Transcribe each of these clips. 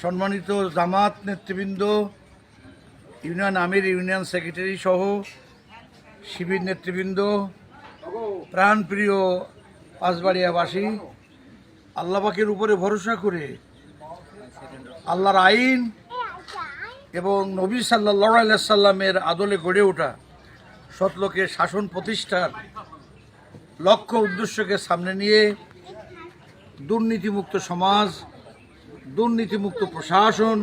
সম্মানিত জামাত নেতৃবৃন্দ, ইউনিয়ন আমির, union secretary সহ শিবির নেতৃবৃন্দ, প্রাণপ্রিয় পাঁচবাড়িয়াবাসী আল্লাপাকের উপরে ভরসা করে আল্লাহর আইন এবং নবী সাল্লাহ সাল্লামের আদলে গড়ে ওঠা সতলোকের শাসন প্রতিষ্ঠার লক্ষ্য, উদ্দেশ্যকে সামনে নিয়ে দুর্নীতিমুক্ত সমাজ দুর্নীতিমুক্ত প্রশাসন,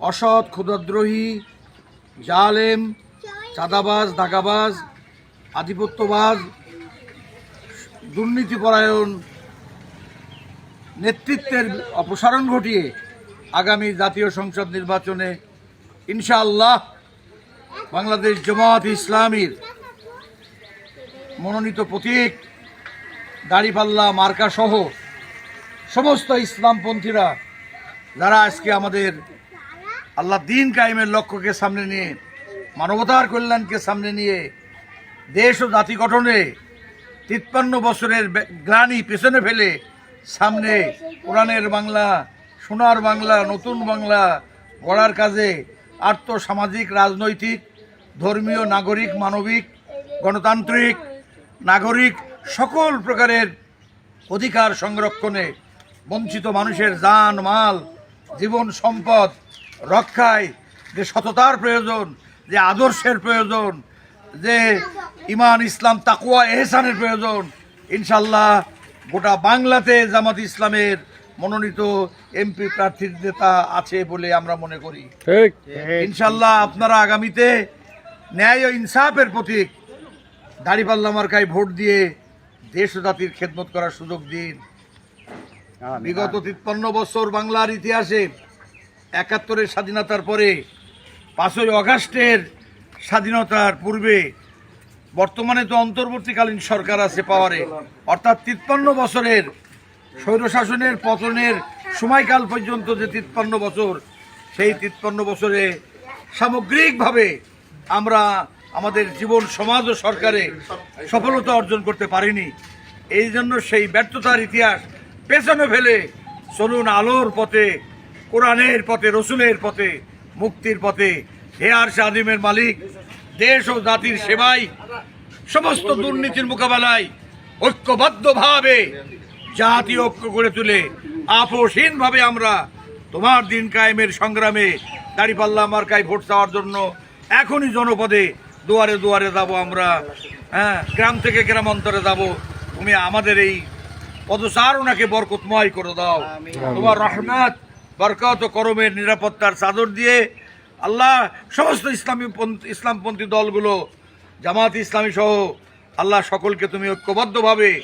অসৎ, ক্ষুদ্রদ্রোহী, জালেম, চাঁদাবাজ, দাগাবাজ, আধিপত্যবাজ, দুর্নীতিপরায়ণ নেতৃত্বের অপসারণ ঘটিয়ে আগামী জাতীয় সংসদ নির্বাচনে ইনশাআল্লাহ বাংলাদেশ জামাত ইসলামীর মনোনীত প্রতীক, দাড়িপাল্লা মার্কা সহ সমস্ত ইসলামপন্থীরা যারা আজকে আমাদের আল্লাহ দিন কায়েমের লক্ষ্যকে সামনে নিয়ে, মানবতার কল্যাণকে সামনে নিয়ে, দেশ ও জাতি গঠনে তিপ্পান্ন বছরের গ্লানি পেছনে ফেলে সামনে কোরআনের বাংলা, সোনার বাংলা, নতুন বাংলা গড়ার কাজে আর্থসামাজিক, রাজনৈতিক, ধর্মীয়, নাগরিক, মানবিক, গণতান্ত্রিক, নাগরিক সকল প্রকারের অধিকার সংরক্ষণে বঞ্চিত মানুষের জান মাল জীবন সম্পদ রক্ষায় যে সততার প্রয়োজন যে আদর্শের প্রয়োজন যে ইমান ইসলাম তাকুয়া এহসানের প্রয়োজন ইনশাল্লাহ গোটা বাংলাতে জামাত ইসলামের মনোনীত এমপি প্রার্থীর নেতা আছে বলে আমরা মনে করি। ইনশাল্লাহ আপনারা আগামীতে ন্যায় ও ইনসাফের প্রতীক দাড়িপাল্লা মার্কায় ভোট দিয়ে দেশ ও জাতির খেদমত করার সুযোগ দিন। বিগত তিপ্পান্ন বছর বাংলার ইতিহাসে একাত্তরের স্বাধীনতার পরে পাঁচই অগাস্টের স্বাধীনতার পূর্বে বর্তমানে তো অন্তর্বর্তীকালীন সরকার আছে পাওয়ারে। অর্থাৎ তিপ্পান্ন বছরের স্বৈরশাসনের পতনের সময়কাল পর্যন্ত যে তিপ্পান্ন বছর, সেই তিপ্পান্ন বছরে সামগ্রিকভাবে আমরা আমাদের জীবন, সমাজ ও সরকারে সফলতা অর্জন করতে পারিনি। এই জন্য সেই ব্যর্থতার ইতিহাস পেছনে ফেলে চলুন আলোর পথে, কোরআনের পথে, রসুলের পথে, মুক্তির পথে, হে আর আদিমের মালিক, দেশ ও জাতির সেবায় সমস্ত দুর্নীতির মোকাবেলায় ঐক্যবদ্ধভাবে জাতি ঐক্য করে তুলে আপোষহীনভাবে আমরা তোমার দিন কায়েমের সংগ্রামে দাড়িপাল্লা মার্কায় ভোট চাওয়ার জন্য এখনই জনপদে দুয়ারে দুয়ারে যাব আমরা। হ্যাঁ গ্রাম থেকে গ্রাম অন্তরে যাব। তুমি আমাদের এই পদচারণাকে বরকতময় করে দাও। তোমার রহমত বরকত ও করমের নিরাপত্তার চাদর দিয়ে আল্লাহ সমস্ত ইসলামী পন্থী- ইসলামপন্থী দলগুলো জামাত ইসলামী সহ আল্লাহ সকলকে তুমি ঐক্যবদ্ধভাবে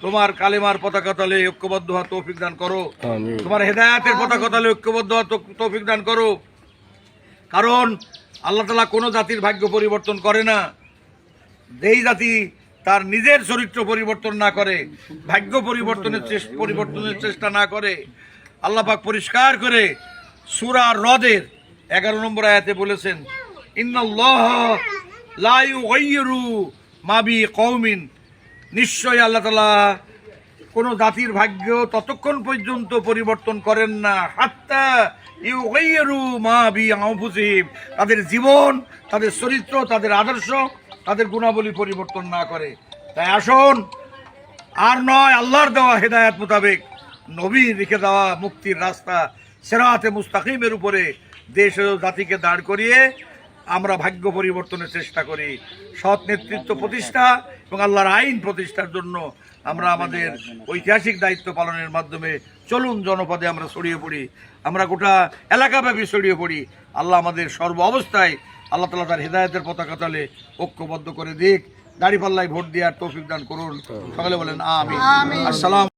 তোমার কালেমার পতাকা তলে ঐক্যবদ্ধ হওয়ার তৌফিক দান করো। তোমার হেদায়াতের পতাকা তলে ঐক্যবদ্ধ হওয়ার তৌ- তৌফিক দান করো। কারণ আল্লাহ তালা কোনো জাতির ভাগ্য পরিবর্তন করে না। যেই জাতি তার নিজের চরিত্র পরিবর্তন না করে, ভাগ্য পরিবর্তনের পরিবর্তনের চেষ্টা না করে, আল্লাহ পাক পরিষ্কার করে সুরা হ্রদের এগারো নম্বর আয়াতে বলেছেন, ইন্নাল্লাহ লা ইউগাইয়িরু মা বি কওমিন। নিশ্চয় আল্লাহ তাআলা কোনো জাতির ভাগ্য ততক্ষণ পর্যন্ত পরিবর্তন করেন না। হাত্তা ইউগাইয়িরু মা বি তাদের জীবন, তাদের চরিত্র, তাদের আদর্শ তাদের গুণাবলী পরিবর্তন না করে। তাই আসুন, আর নয়, আল্লাহর দেওয়া হেদায়াত মোতাবেক নবী রেখে দেওয়া মুক্তির রাস্তা সেরাতে মুস্তাকিমের উপরে দেশ ও জাতিকে দাঁড় করিয়ে আমরা ভাগ্য পরিবর্তনের চেষ্টা করি। সৎ নেতৃত্ব প্রতিষ্ঠা এবং আল্লাহর আইন প্রতিষ্ঠার জন্য আমরা আমাদের ঐতিহাসিক দায়িত্ব পালনের মাধ্যমে চলুন জনপদে আমরা ছড়িয়ে পড়ি। আমরা গোটা এলাকাব্যাপী ছড়িয়ে পড়ি। আল্লাহ আমাদের সর্ব অবস্থায় আল্লাহ তালা তার হৃদায়তের পতাকা তালে ঐক্যবদ্ধ করে দিক। দাড়িপাল্লায় ভোট দেওয়ার তৌফিক দান করুন। সকালে বলেন আমি আসসালাম